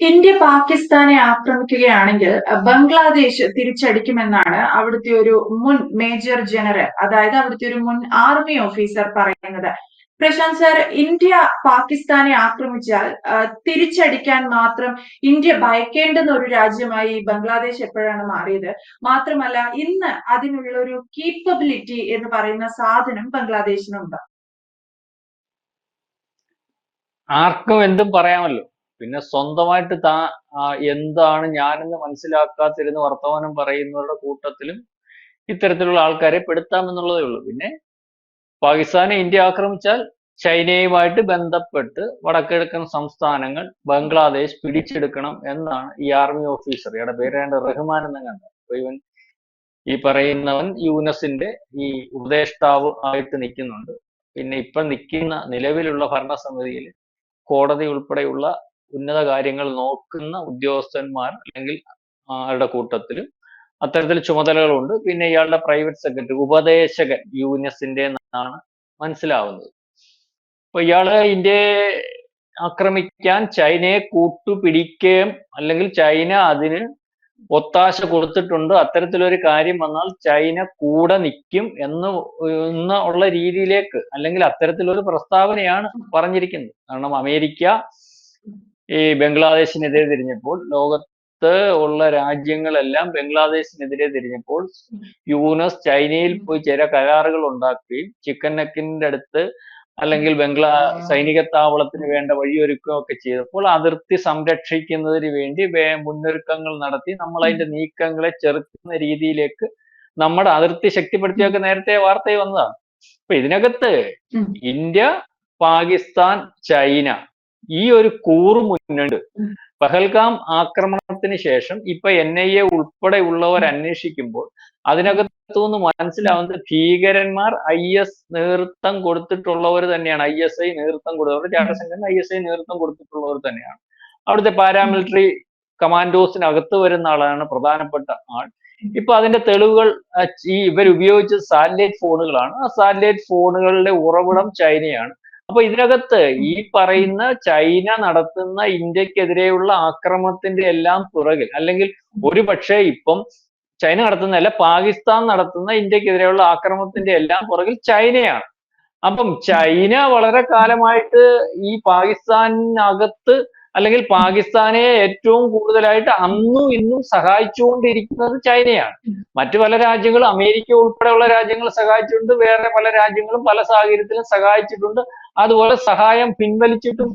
India പാകിസ്ഥാനെ ആക്രമിക്കുകയാണെങ്കിൽ ബംഗ്ലാദേശ് തിരിച്ചടിക്കുമെന്നാണ് അവിടുത്തെ ഒരു മുൻ മേജർ ജനറൽ അതായത് അവിടുത്തെ ഒരു മുൻ ആർമി ഓഫീസർ പറയുന്നത്. പ്രശാന്ത് സാർ ഇന്ത്യ പാകിസ്ഥാനെ ആക്രമിച്ചാൽ തിരിച്ചടിക്കാൻ മാത്രം ഇന്ത്യ ഭയക്കേണ്ടുന്ന ഒരു രാജ്യമായി ബംഗ്ലാദേശ് എപ്പോഴാണ് മാറിയത്? മാത്രമല്ല ഇന്ന് അതിനുള്ള ഒരു കീപ്പബിലിറ്റി എന്ന് പറയുന്ന സാധനം ബംഗ്ലാദേശിനുണ്ട്. ആർക്കും എന്തും പറയാമല്ലോ. പിന്നെ സ്വന്തമായിട്ട് താ എന്താണ് ഞാനെന്ന് മനസ്സിലാക്കാത്തിരുന്ന് വർത്തമാനം പറയുന്നവരുടെ കൂട്ടത്തിലും ഇത്തരത്തിലുള്ള ആൾക്കാരെ പെടുത്താമെന്നുള്ളതേ ഉള്ളൂ. പിന്നെ പാകിസ്ഥാനെ ഇന്ത്യ ആക്രമിച്ചാൽ ചൈനയുമായിട്ട് ബന്ധപ്പെട്ട് വടക്കിഴക്കൻ സംസ്ഥാനങ്ങൾ ബംഗ്ലാദേശ് പിടിച്ചെടുക്കണം എന്നാണ് ഈ ആർമി ഓഫീസർ. ഇയാളുടെ പേര് ഏതാണ്ട് റഹ്മാൻ എന്ന് കണ്ട അപ്പൊ ഇവൻ ഈ പറയുന്നവൻ യൂനസിന്റെ ഈ ഉപദേഷ്ടാവ് ആയിട്ട് നിൽക്കുന്നുണ്ട്. പിന്നെ ഇപ്പൊ നിൽക്കുന്ന നിലവിലുള്ള ഭരണസമിതിയിൽ കോടതി ഉൾപ്പെടെയുള്ള ഉന്നത കാര്യങ്ങൾ നോക്കുന്ന ഉദ്യോഗസ്ഥന്മാർ അല്ലെങ്കിൽ ആരുടെ കൂട്ടത്തിലും അത്തരത്തിൽ ചുമതലകളുണ്ട്. പിന്നെ ഇയാളുടെ പ്രൈവറ്റ് സെക്രട്ടറി ഉപദേശകൻ യൂനസിന്റെ എന്നാണ് മനസ്സിലാവുന്നത്. അപ്പൊ ഇയാൾ ഇന്ത്യയെ ആക്രമിക്കാൻ ചൈനയെ കൂട്ടുപിടിക്കുകയും അല്ലെങ്കിൽ ചൈന അതിന് ഒത്താശ കൊടുത്തിട്ടുണ്ട്. അത്തരത്തിലൊരു കാര്യം വന്നാൽ ചൈന കൂടെ നിൽക്കും എന്ന് ഉള്ള രീതിയിലേക്ക് അല്ലെങ്കിൽ അത്തരത്തിലൊരു പ്രസ്താവനയാണ് പറഞ്ഞിരിക്കുന്നത്. കാരണം അമേരിക്ക ഈ ബംഗ്ലാദേശിനെതിരെ തിരിഞ്ഞപ്പോൾ ലോകത്ത് ഉള്ള രാജ്യങ്ങളെല്ലാം ബംഗ്ലാദേശിനെതിരെ തിരിഞ്ഞപ്പോൾ യൂനസ് ചൈനയിൽ പോയി ചില കരാറുകൾ ഉണ്ടാക്കുകയും ചിക്കൻ നെക്കിന്റെ അടുത്ത് അല്ലെങ്കിൽ ബംഗ്ലാ സൈനിക താവളത്തിന് വേണ്ട വഴിയൊരുക്കുകയൊക്കെ ചെയ്തപ്പോൾ അതിർത്തി സംരക്ഷിക്കുന്നതിന് വേണ്ടി മുന്നൊരുക്കങ്ങൾ നടത്തി നമ്മൾ അതിന്റെ നീക്കങ്ങളെ ചെറുക്കുന്ന രീതിയിലേക്ക് നമ്മുടെ അതിർത്തി ശക്തിപ്പെടുത്തിയൊക്കെ നേരത്തെ വാർത്തയിൽ വന്നതാണ്. അപ്പൊ ഇതിനകത്ത് ഇന്ത്യ പാകിസ്ഥാൻ ചൈന ഈ ഒരു കൂറ് മുന്നുണ്ട്. പഹൽഗാം ആക്രമണത്തിന് ശേഷം ഇപ്പൊ എൻ ഐ എ ഉൾപ്പെടെയുള്ളവർ അന്വേഷിക്കുമ്പോൾ അതിനകത്തുനിന്ന് മനസ്സിലാവുന്നത് ഭീകരന്മാർ ഐ എസ് നേതൃത്വം കൊടുത്തിട്ടുള്ളവർ തന്നെയാണ്. ഐ എസ് ഐ നേതൃത്വം കൊടുത്തവർ ജാടസംഘം ഐ എസ് ഐ നേതൃത്വം കൊടുത്തിട്ടുള്ളവർ തന്നെയാണ്. അവിടുത്തെ പാരാമിലിറ്ററി കമാൻഡോസിനകത്ത് വരുന്ന ആളാണ് പ്രധാനപ്പെട്ട ആൾ. ഇപ്പൊ അതിന്റെ തെളിവുകൾ ഈ ഇവർ ഉപയോഗിച്ച സാറ്റലൈറ്റ് ഫോണുകളാണ്. ആ സാറ്റലൈറ്റ് ഫോണുകളുടെ ഉറവിടം ചൈനയാണ്. അപ്പൊ ഇതിനകത്ത് ഈ പറയുന്ന ചൈന നടത്തുന്ന ഇന്ത്യക്കെതിരെയുള്ള ആക്രമണത്തിന്റെ എല്ലാം പുറകിൽ അല്ലെങ്കിൽ ഒരു പക്ഷേ ഇപ്പം ചൈന നടത്തുന്നതല്ല പാകിസ്ഥാൻ നടത്തുന്ന ഇന്ത്യക്കെതിരെയുള്ള ആക്രമണത്തിന്റെ എല്ലാം പുറകിൽ ചൈനയാണ്. അപ്പം ചൈന വളരെ കാലമായിട്ട് ഈ പാകിസ്ഥാനകത്ത് അല്ലെങ്കിൽ പാകിസ്ഥാനെ ഏറ്റവും കൂടുതലായിട്ട് അന്നും ഇന്നും സഹായിച്ചുകൊണ്ടിരിക്കുന്നത് ചൈനയാണ്. മറ്റു പല രാജ്യങ്ങളും അമേരിക്ക ഉൾപ്പെടെയുള്ള രാജ്യങ്ങൾ സഹായിച്ചിട്ടുണ്ട് വേറെ പല രാജ്യങ്ങളും പല സാഹചര്യത്തിലും സഹായിച്ചിട്ടുണ്ട്. അതുപോലെ സഹായം പിൻവലിച്ചിട്ടും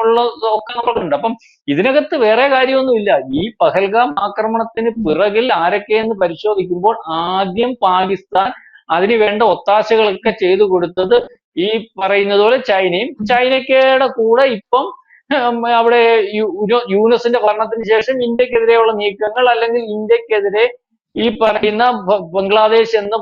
ഉള്ള ഒക്കെ നമുക്കുണ്ട് അപ്പം ഇതിനകത്ത് വേറെ കാര്യമൊന്നുമില്ല. ഈ പഹൽഗാം ആക്രമണത്തിന് പിറകിൽ ആരൊക്കെയെന്ന് പരിശോധിക്കുമ്പോൾ ആദ്യം പാകിസ്ഥാൻ അതിന് വേണ്ട ഒത്താശകളൊക്കെ ചെയ്തു കൊടുത്തത് ഈ പറയുന്നത് പോലെ ചൈനയും. ചൈനയ്ക്കയുടെ കൂടെ ഇപ്പം അവിടെ യൂനസിന്റെ ഭരണത്തിന് ശേഷം ഇന്ത്യക്കെതിരെയുള്ള നീക്കങ്ങൾ അല്ലെങ്കിൽ ഇന്ത്യക്കെതിരെ ഈ പറയുന്ന ബംഗ്ലാദേശ് എന്ന്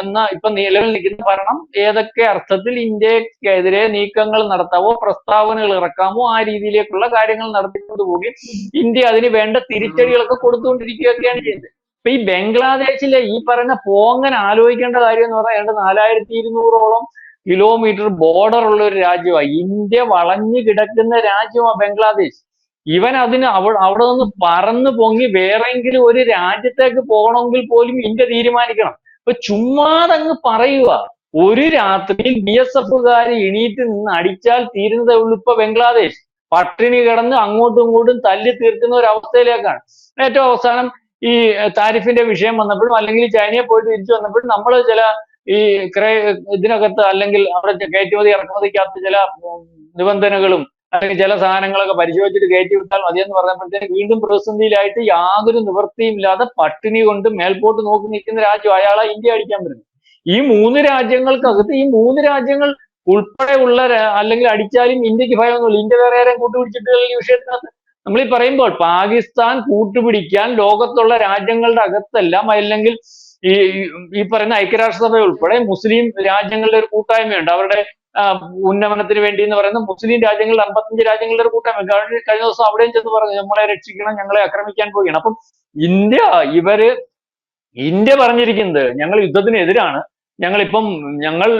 എന്ന ഇപ്പൊ നിലവിൽ നിൽക്കുന്ന ഭരണം ഏതൊക്കെ അർത്ഥത്തിൽ ഇന്ത്യക്കെതിരെ നീക്കങ്ങൾ നടത്താവോ പ്രസ്താവനകൾ ഇറക്കാമോ ആ രീതിയിലേക്കുള്ള കാര്യങ്ങൾ നടത്തിക്കൊണ്ട് പോവുകയും ഇന്ത്യ അതിന് വേണ്ട തിരിച്ചടികളൊക്കെ കൊടുത്തുകൊണ്ടിരിക്കുകയൊക്കെയാണ് ചെയ്യുന്നത്. ഇപ്പൊ ഈ ബംഗ്ലാദേശിലെ ഈ പറയുന്ന പോങ്ങൻ ആലോചിക്കേണ്ട കാര്യം എന്ന് പറഞ്ഞാൽ ഏതാണ്ട് നാലായിരത്തി ഇരുന്നൂറോളം കിലോമീറ്റർ ബോർഡർ ഉള്ള ഒരു രാജ്യമാണ്. ഇന്ത്യ വളഞ്ഞു കിടക്കുന്ന രാജ്യമാണ് ബംഗ്ലാദേശ്. ഇവൻ അതിന് അവ അവിടെ നിന്ന് പറന്ന് പൊങ്ങി വേറെങ്കിലും ഒരു രാജ്യത്തേക്ക് പോകണമെങ്കിൽ പോലും ഇന്ത്യ തീരുമാനിക്കണം. ഇപ്പൊ ചുമ്മാതങ്ങ് പറയുക ഒരു രാത്രിയിൽ ബി എസ് എഫുകാർ എണീറ്റ് നിന്ന് അടിച്ചാൽ തീരുന്നതേ ഉള്ളൂ ഇപ്പൊ ബംഗ്ലാദേശ്. പട്ടിണി കിടന്ന് അങ്ങോട്ടും ഇങ്ങോട്ടും തല്ലി തീർക്കുന്ന ഒരു അവസ്ഥയിലേക്കാണ്. ഏറ്റവും അവസാനം ഈ താരിഫിന്റെ വിഷയം വന്നപ്പോഴും അല്ലെങ്കിൽ ചൈനയെ പോയിട്ട് തിരിച്ചു വന്നപ്പോഴും നമ്മൾ ചില ഈ ക്രയ ഇതിനകത്ത് അല്ലെങ്കിൽ അവിടെ കയറ്റുമതി ഇറക്കുമതിക്കകത്ത് ചില നിബന്ധനകളും അല്ലെങ്കിൽ ചില സാധനങ്ങളൊക്കെ പരിശോധിച്ചിട്ട് കയറ്റി വിട്ടാൽ മതിയെന്ന് പറഞ്ഞപ്പോഴത്തേക്ക് വീണ്ടും പ്രതിസന്ധിയിലായിട്ട് യാതൊരു നിവൃത്തിയും ഇല്ലാതെ പട്ടിണി കൊണ്ട് മേൽപോട്ട് നോക്കി നിൽക്കുന്ന രാജ്യം അയാളെ ഇന്ത്യ അടിക്കാൻ വരുന്നത്. ഈ മൂന്ന് രാജ്യങ്ങൾക്കകത്ത് ഈ മൂന്ന് രാജ്യങ്ങൾ ഉൾപ്പെടെയുള്ള ഉള്ള അല്ലെങ്കിൽ അടിച്ചാലും ഇന്ത്യയ്ക്ക് ഭയമൊന്നുമില്ല. ഇന്ത്യ വേറെ ആരെയും കൂട്ടുപിടിച്ചിട്ട് ഈ വിഷയത്തിനകത്ത്. നമ്മൾ ഈ പറയുമ്പോൾ പാകിസ്ഥാൻ കൂട്ടുപിടിക്കാൻ ലോകത്തുള്ള രാജ്യങ്ങളുടെ അകത്തെല്ലാം അല്ലെങ്കിൽ ഈ ഈ- പറയുന്ന ഐക്യരാഷ്ട്രസഭ ഉൾപ്പെടെ മുസ്ലിം രാജ്യങ്ങളുടെ ഒരു കൂട്ടായ്മയുണ്ട്. അവരുടെ ഉന്നമനത്തിന് വേണ്ടി എന്ന് പറയുന്നത് മുസ്ലിം രാജ്യങ്ങളിൽ അമ്പത്തഞ്ച് രാജ്യങ്ങളുടെ ഒരു കൂട്ടായ്മ കഴിഞ്ഞ ദിവസം അവിടെയും ചെന്ന് പറഞ്ഞു നമ്മളെ രക്ഷിക്കണം ഞങ്ങളെ ആക്രമിക്കാൻ പോവുകയാണ്. അപ്പം ഇന്ത്യ ഇവർ ഇന്ത്യ പറഞ്ഞിരിക്കുന്നത് ഞങ്ങൾ യുദ്ധത്തിനെതിരാണ്. ഞങ്ങളിപ്പം ഞങ്ങൾ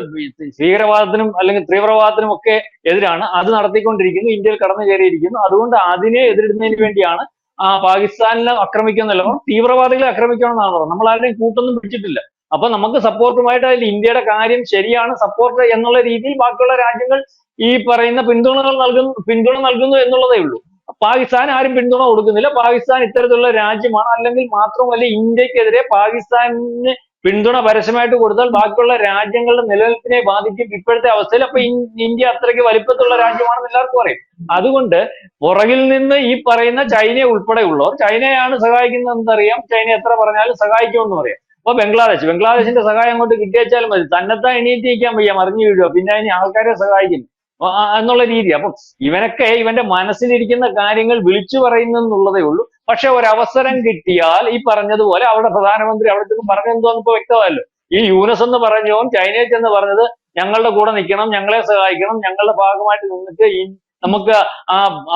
ഭീകരവാദത്തിനും അല്ലെങ്കിൽ തീവ്രവാദത്തിനും ഒക്കെ എതിരാണ്. അത് നടത്തിക്കൊണ്ടിരിക്കുന്നു ഇന്ത്യയിൽ കടന്നു കയറിയിരിക്കുന്നു. അതുകൊണ്ട് അതിനെ എതിരിടുന്നതിന് വേണ്ടിയാണ് ആ പാകിസ്ഥാനിനെ ആക്രമിക്കുന്നല്ലോ തീവ്രവാദികളെ ആക്രമിക്കണമെന്നാണ് പറഞ്ഞത്. നമ്മൾ ആരുടെയും കൂട്ടൊന്നും പിടിച്ചിട്ടില്ല. അപ്പൊ നമുക്ക് സപ്പോർട്ടുമായിട്ട് അതിൽ ഇന്ത്യയുടെ കാര്യം ശരിയാണ് സപ്പോർട്ട് എന്നുള്ള രീതിയിൽ ബാക്കിയുള്ള രാജ്യങ്ങൾ ഈ പറയുന്ന പിന്തുണകൾ നൽകുന്നു പിന്തുണ നൽകുന്നു എന്നുള്ളതേ ഉള്ളൂ. പാകിസ്ഥാൻ ആരും പിന്തുണ കൊടുക്കുന്നില്ല. പാകിസ്ഥാൻ ഇത്തരത്തിലുള്ള രാജ്യമാണ്. അല്ലെങ്കിൽ മാത്രമല്ല ഇന്ത്യക്കെതിരെ പാകിസ്ഥാനിന് പിന്തുണ പരസ്യമായിട്ട് കൊടുത്താൽ ബാക്കിയുള്ള രാജ്യങ്ങളുടെ നിലനിൽപ്പിനെ ബാധിക്കും ഇപ്പോഴത്തെ അവസ്ഥയിൽ. അപ്പൊ ഇന്ത്യ അത്രയ്ക്ക് വലിപ്പത്തുള്ള രാജ്യമാണെന്ന് എല്ലാവർക്കും അറിയാം. അതുകൊണ്ട് പുറകിൽ നിന്ന് ഈ പറയുന്ന ചൈനയെ ഉൾപ്പെടെ ഉള്ളവർ ചൈനയാണ് സഹായിക്കുന്നതെന്ന് അറിയാം. ചൈന എത്ര പറഞ്ഞാലും സഹായിക്കുമെന്നും അറിയാം. അപ്പൊ ബംഗ്ലാദേശ് ബംഗ്ലാദേശിന്റെ സഹായം കൊണ്ട് കിട്ടിയേച്ചാൽ മതി. തന്നെത്താൻ എണീറ്റിരിക്കാൻ വയ്യ മറിഞ്ഞു വീഴുക. പിന്നെ അതിന് ആൾക്കാരെ സഹായിക്കും. എന്നുള്ള രീതി. അപ്പൊ ഇവനൊക്കെ ഇവന്റെ മനസ്സിലിരിക്കുന്ന കാര്യങ്ങൾ വിളിച്ചു പറയുന്നെന്നുള്ളതേ ഉള്ളൂ. പക്ഷെ ഒരവസരം കിട്ടിയാൽ ഈ പറഞ്ഞതുപോലെ അവിടെ പ്രധാനമന്ത്രി അവിടെ ചെന്ന് പറഞ്ഞെന്തോന്ന് ഇപ്പൊ വ്യക്തമല്ലോ. ഈ യൂനസ് എന്ന് പറഞ്ഞോ ചൈനയിൽ ചെന്ന് പറഞ്ഞത് ഞങ്ങളുടെ കൂടെ നിൽക്കണം ഞങ്ങളെ സഹായിക്കണം ഞങ്ങളുടെ ഭാഗമായിട്ട് നിന്നിട്ട് നമുക്ക്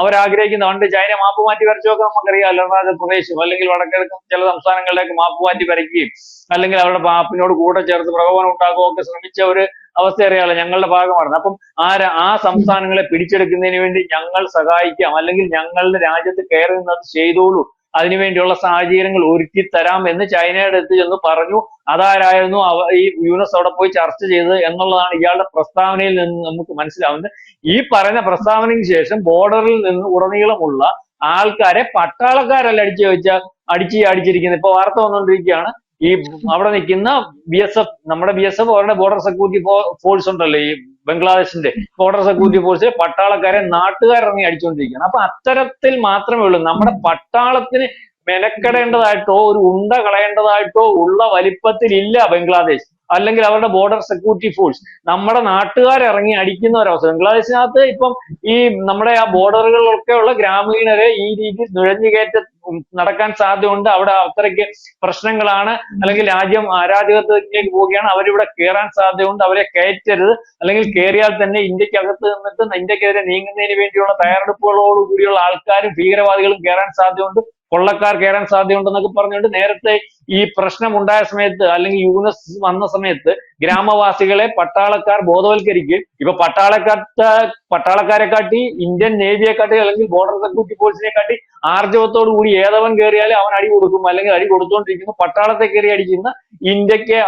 അവരാഗ്രഹിക്കുന്ന പണ്ട് ചൈന മാപ്പ് മാറ്റി വരച്ചൊക്കെ നമുക്കറിയാം. അരുണാചൽ പ്രദേശും അല്ലെങ്കിൽ വടക്കിഴക്കൻ ചില സംസ്ഥാനങ്ങളിലേക്ക് മാപ്പ് മാറ്റി വരയ്ക്കുകയും അല്ലെങ്കിൽ അവരുടെ മാപ്പിനോട് കൂടെ ചേർത്ത് പ്രകോപനം ഉണ്ടാക്കുകയും ഒക്കെ ശ്രമിച്ച ഒരു അവസ്ഥ അറിയാലോ ഞങ്ങളുടെ ഭാഗമാണ് അപ്പം ആ ആ സംസ്ഥാനങ്ങളെ പിടിച്ചെടുക്കുന്നതിന് വേണ്ടി ഞങ്ങൾ സഹായിക്കാം. അല്ലെങ്കിൽ ഞങ്ങളുടെ രാജ്യത്ത് കയറി നിന്ന് അത് ചെയ്തോളൂ. അതിനുവേണ്ടിയുള്ള സാഹചര്യങ്ങൾ ഒരുക്കി തരാം എന്ന് ചൈനയുടെ അടുത്ത് ചെന്ന് പറഞ്ഞു. അതാരായിരുന്നു അവ ഈ യൂനസ് അവിടെ പോയി ചർച്ച ചെയ്തത് എന്നുള്ളതാണ് ഇയാളുടെ പ്രസ്താവനയിൽ നിന്ന് നമുക്ക് മനസ്സിലാവുന്നത്. ഈ പറയുന്ന പ്രസ്താവനയ്ക്ക് ശേഷം ബോർഡറിൽ നിന്ന് ഉടനീളമുള്ള ആൾക്കാരെ പട്ടാളക്കാരല്ല അടിച്ചു വെച്ച അടിച്ച് അടിച്ചിരിക്കുന്നത്. ഇപ്പൊ വാർത്ത വന്നുകൊണ്ടിരിക്കുകയാണ്. ഈ അവിടെ നിൽക്കുന്ന ബി എസ് എഫ് നമ്മുടെ ബി എസ് എഫ് അവരുടെ ബോർഡർ സെക്യൂരിറ്റി ഫോഴ്സ് ഉണ്ടല്ലോ ഈ ബംഗ്ലാദേശിന്റെ ബോർഡർ സെക്യൂരിറ്റി ഫോഴ്സ് പട്ടാളക്കാരെ നാട്ടുകാരിറങ്ങി അടിച്ചുകൊണ്ടിരിക്കുകയാണ്. അപ്പൊ അത്തരത്തിൽ മാത്രമേ ഉള്ളൂ. നമ്മുടെ പട്ടാളത്തിന് മെനക്കെടേണ്ടതായിട്ടോ ഒരു ഉണ്ട കളയേണ്ടതായിട്ടോ ഉള്ള വലിപ്പത്തിലില്ല ബംഗ്ലാദേശ്. അല്ലെങ്കിൽ അവരുടെ ബോർഡർ സെക്യൂരിറ്റി ഫോഴ്സ് നമ്മുടെ നാട്ടുകാർ ഇറങ്ങി അടിക്കുന്ന ഒരവസ്ഥ ബംഗ്ലാദേശിനകത്ത് ഇപ്പം ഈ നമ്മുടെ ആ ബോർഡറുകളിലൊക്കെയുള്ള ഗ്രാമീണരെ ഈ രീതിയിൽ നുഴഞ്ഞു കയറ്റ നടക്കാൻ സാധ്യതയുണ്ട്. അവിടെ അത്രയ്ക്ക് പ്രശ്നങ്ങളാണ്. അല്ലെങ്കിൽ രാജ്യം അരാജകത്വത്തിലേക്ക് പോവുകയാണ്. അവരിവിടെ കയറാൻ സാധ്യതയുണ്ട്. അവരെ കയറ്റരുത്. അല്ലെങ്കിൽ കയറിയാൽ തന്നെ ഇന്ത്യക്കകത്ത് നിന്നിട്ട് ഇന്ത്യക്കെതിരെ നീങ്ങുന്നതിന് വേണ്ടിയുള്ള തയ്യാറെടുപ്പുകളോടുകൂടിയുള്ള ആൾക്കാരും ഭീകരവാദികളും കയറാൻ സാധ്യതയുണ്ട്. കൊള്ളക്കാർ കയറാൻ സാധ്യതയുണ്ടെന്നൊക്കെ പറഞ്ഞുകൊണ്ട് നേരത്തെ ഈ പ്രശ്നം ഉണ്ടായ സമയത്ത് അല്ലെങ്കിൽ യൂനസ് വന്ന സമയത്ത് ഗ്രാമവാസികളെ പട്ടാളക്കാർ ബോധവൽക്കരിക്കുകയും ഇപ്പൊ പട്ടാളക്കാട്ട പട്ടാളക്കാരെ കാട്ടി ഇന്ത്യൻ നേവിയെ കാട്ടി അല്ലെങ്കിൽ ബോർഡർ സെക്യൂരിറ്റി ഫോഴ്സിനെ കാട്ടി ആർജവത്തോടു കൂടി ഏതവൻ കയറിയാലും അവൻ അടി കൊടുക്കും അല്ലെങ്കിൽ അടി കൊടുത്തുകൊണ്ടിരിക്കുന്ന പട്ടാളത്തെ കയറി അടിക്കുന്ന ഇന്ത്യയ്ക്ക്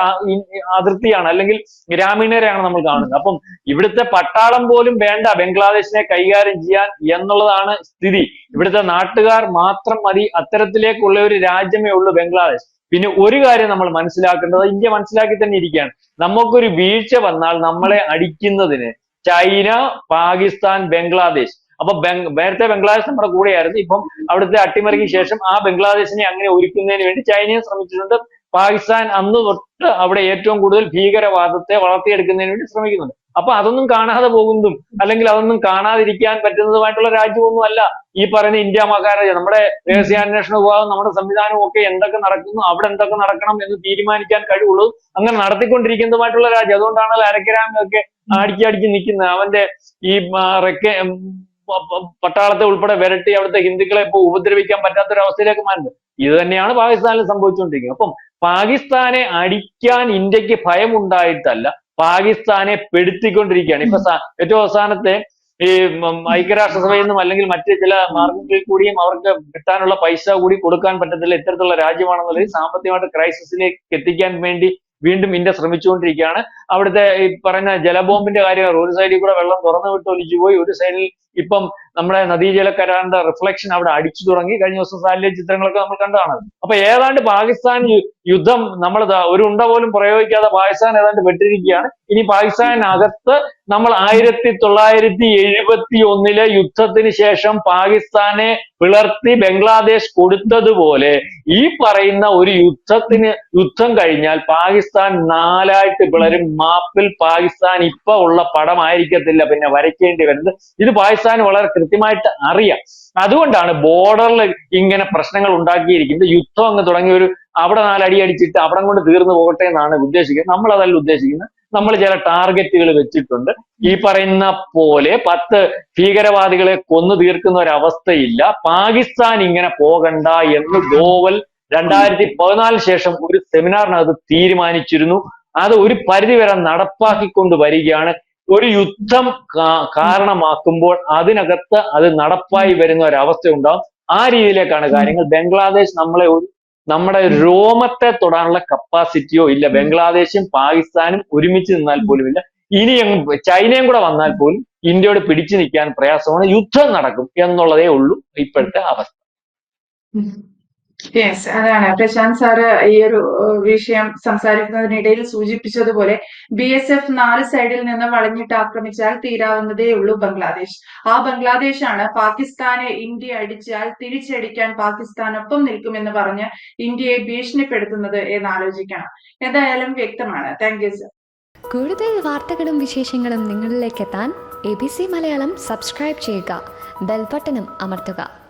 അതിർത്തിയാണ് അല്ലെങ്കിൽ ഗ്രാമീണരെയാണ് നമ്മൾ കാണുന്നത്. അപ്പം ഇവിടുത്തെ പട്ടാളം പോലും വേണ്ട ബംഗ്ലാദേശിനെ കൈകാര്യം ചെയ്യാൻ എന്നുള്ളതാണ് സ്ഥിതി. ഇവിടുത്തെ നാട്ടുകാർ മാത്രം മതി. അത്തരത്തിലേക്കുള്ള ഒരു രാജ്യമേ ഉള്ളൂ ബംഗ്ലാദേശ്. പിന്നെ ഒരു കാര്യം നമ്മൾ മനസ്സിലാക്കേണ്ടത് ഇന്ത്യ മനസ്സിലാക്കി തന്നെ ഇരിക്കുകയാണ്. നമുക്കൊരു വീഴ്ച വന്നാൽ നമ്മളെ അടിക്കുന്നതിന് ചൈന പാകിസ്ഥാൻ ബംഗ്ലാദേശ്. അപ്പൊ നേരത്തെ ബംഗ്ലാദേശ് നമ്മുടെ കൂടെയായിരുന്നു. ഇപ്പം അവിടുത്തെ അട്ടിമറിക്ക് ശേഷം ആ ബംഗ്ലാദേശിനെ അങ്ങനെ ഒരുക്കുന്നതിന് വേണ്ടി ചൈനയും ശ്രമിച്ചിട്ടുണ്ട്. പാകിസ്ഥാൻ അന്ന് തൊട്ട് അവിടെ ഏറ്റവും കൂടുതൽ ഭീകരവാദത്തെ വളർത്തിയെടുക്കുന്നതിന് വേണ്ടി ശ്രമിക്കുന്നുണ്ട്. അപ്പൊ അതൊന്നും കാണാതെ പോകുന്നതും അല്ലെങ്കിൽ അതൊന്നും കാണാതിരിക്കാൻ പറ്റുന്നതുമായിട്ടുള്ള രാജ്യമൊന്നും അല്ല ഈ പറയുന്ന ഇന്ത്യ മഹാരാജ നമ്മുടെ രഹസ്യാന്വേഷണ വിഭാഗം നമ്മുടെ സംവിധാനവും ഒക്കെ എന്തൊക്കെ നടക്കുന്നു അവിടെ എന്തൊക്കെ നടക്കണം എന്ന് തീരുമാനിക്കാൻ കഴിവുള്ളൂ അങ്ങനെ നടത്തിക്കൊണ്ടിരിക്കുന്നതുമായിട്ടുള്ള രാജ്യം. അതുകൊണ്ടാണ് അരക്കരാമൊക്കെ അടിക്കി അടിക്കി നിൽക്കുന്നത്. അവന്റെ ഈ റെക്കെ പട്ടാളത്തെ ഉൾപ്പെടെ വിരട്ടി അവിടുത്തെ ഹിന്ദുക്കളെ ഇപ്പൊ ഉപദ്രവിക്കാൻ പറ്റാത്തൊരവസ്ഥയിലേക്ക് മാറുന്നത്. ഇത് തന്നെയാണ് പാകിസ്ഥാനിൽ സംഭവിച്ചുകൊണ്ടിരിക്കുന്നത്. അപ്പം പാകിസ്ഥാനെ അടിക്കാൻ ഇന്ത്യയ്ക്ക് ഭയമുണ്ടായിട്ടല്ല. പാകിസ്ഥാനെ പെടുത്തിക്കൊണ്ടിരിക്കുകയാണ്. ഇപ്പൊ ഏറ്റവും അവസാനത്തെ ഈ ഐക്യരാഷ്ട്രസഭയിൽ നിന്നും അല്ലെങ്കിൽ മറ്റ് ചില മാർഗങ്ങളിൽ കൂടിയും അവർക്ക് കിട്ടാനുള്ള പൈസ കൂടി കൊടുക്കാൻ പറ്റത്തില്ല. ഇത്തരത്തിലുള്ള രാജ്യമാണെന്നുള്ളത് സാമ്പത്തികമായിട്ട് ക്രൈസിസിലേക്ക് എത്തിക്കാൻ വേണ്ടി വീണ്ടും ഇന്ത്യ ശ്രമിച്ചുകൊണ്ടിരിക്കുകയാണ്. അവിടുത്തെ ഈ പറഞ്ഞ ജലബോംബിന്റെ കാര്യം ഒരു സൈഡിൽ കൂടെ വെള്ളം തുറന്നു വിട്ട് ഒലിച്ചു പോയി ഒരു സൈഡിൽ ഇപ്പം നമ്മുടെ നദീജല കരാറിന്റെ റിഫ്ലക്ഷൻ അവിടെ അടിച്ചു തുടങ്ങി. കഴിഞ്ഞ ദിവസം സാലിലെ ചിത്രങ്ങളൊക്കെ നമ്മൾ കണ്ടതാണ് അപ്പൊ ഏതാണ്ട് പാകിസ്ഥാൻ യുദ്ധം നമ്മൾ ഒരു ഉണ്ട പോലും പ്രയോഗിക്കാതെ പാകിസ്ഥാൻ ഏതാണ്ട് വെട്ടിരിക്കുകയാണ് ഇനി പാകിസ്ഥാനകത്ത് നമ്മൾ ആയിരത്തി തൊള്ളായിരത്തി എഴുപത്തി ഒന്നിലെ യുദ്ധത്തിന് ശേഷം പാകിസ്ഥാനെ പിളർത്തി ബംഗ്ലാദേശ് കൊടുത്തതുപോലെ ഈ പറയുന്ന ഒരു യുദ്ധത്തിന് യുദ്ധം കഴിഞ്ഞാൽ പാകിസ്ഥാൻ നാലായിട്ട് പിളരും. മാപ്പിൽ പാകിസ്ഥാൻ ഇപ്പൊ ഉള്ള പടമായിരിക്കത്തില്ല. പിന്നെ വരയ്ക്കേണ്ടി വരുന്നത്. ഇത് പാകിസ്ഥാന് വളരെ കൃത്യമായിട്ട് അറിയാം. അതുകൊണ്ടാണ് ബോർഡറിൽ ഇങ്ങനെ പ്രശ്നങ്ങൾ ഉണ്ടാക്കിയിരിക്കുന്നത്. യുദ്ധം അങ്ങ് തുടങ്ങിയ ഒരു അവിടെ നാലടി അടിച്ചിട്ട് അവിടെ കൊണ്ട് തീർന്നു പോകട്ടെ എന്നാണ് ഉദ്ദേശിക്കുന്നത്. നമ്മൾ അതല്ല ഉദ്ദേശിക്കുന്നത്. നമ്മൾ ചില ടാർഗറ്റുകൾ വെച്ചിട്ടുണ്ട്. ഈ പറയുന്ന പോലെ പത്ത് ഭീകരവാദികളെ കൊന്നു തീർക്കുന്ന ഒരു അവസ്ഥയില്ല പാകിസ്ഥാൻ ഇങ്ങനെ പോകണ്ട എന്ന് ഗോവൽ രണ്ടായിരത്തി പതിനാലിന് ശേഷം ഒരു സെമിനാറിനകത്ത് തീരുമാനിച്ചിരുന്നു. അത് ഒരു പരിധിവരെ നടപ്പാക്കിക്കൊണ്ട് വരികയാണ്. ഒരു യുദ്ധം കാരണമാക്കുമ്പോൾ അതിനകത്ത് അത് നടപ്പായി വരുന്ന ഒരവസ്ഥ ഉണ്ടാവും ആ രീതിയിലേക്കാണ് കാര്യങ്ങൾ. ബംഗ്ലാദേശ് നമ്മളെ നമ്മുടെ രോമത്തെ തൊടാനുള്ള കപ്പാസിറ്റിയോ ഇല്ല. ബംഗ്ലാദേശും പാകിസ്ഥാനും ഒരുമിച്ച് നിന്നാൽ പോലും ഇല്ല ഇനി ചൈനയും കൂടെ വന്നാൽ പോലും ഇന്ത്യയോട് പിടിച്ചു നിൽക്കാൻ പ്രയാസമാണ്. യുദ്ധം നടക്കും എന്നുള്ളതേ ഉള്ളൂ ഇപ്പോഴത്തെ അവസ്ഥ. യെസ് അതാണ്. പ്രശാന്ത് സാറ് ഈ ഒരു വിഷയം സംസാരിക്കുന്നതിനിടയിൽ സൂചിപ്പിച്ചതുപോലെ ബി എസ് എഫ് നാല് സൈഡിൽ നിന്ന് വളഞ്ഞിട്ട് ആക്രമിച്ചാൽ തീരാവുന്നതേ ഉള്ളൂ ബംഗ്ലാദേശ്. ആ ബംഗ്ലാദേശാണ് പാകിസ്ഥാനെ ഇന്ത്യ അടിച്ചാൽ തിരിച്ചടിക്കാൻ പാകിസ്ഥാനൊപ്പം നിൽക്കുമെന്ന് പറഞ്ഞ് ഇന്ത്യയെ ഭീഷണിപ്പെടുത്തുന്നത് എന്ന് ആലോചിക്കണം. എന്തായാലും വ്യക്തമാണ്. താങ്ക് യു സർ കൂടുതൽ വാർത്തകളും വിശേഷങ്ങളും നിങ്ങളിലേക്ക് എത്താൻ A B C Malayalam subscribe ചെയ്യുക. ബെൽബട്ടനും അമർത്തുക.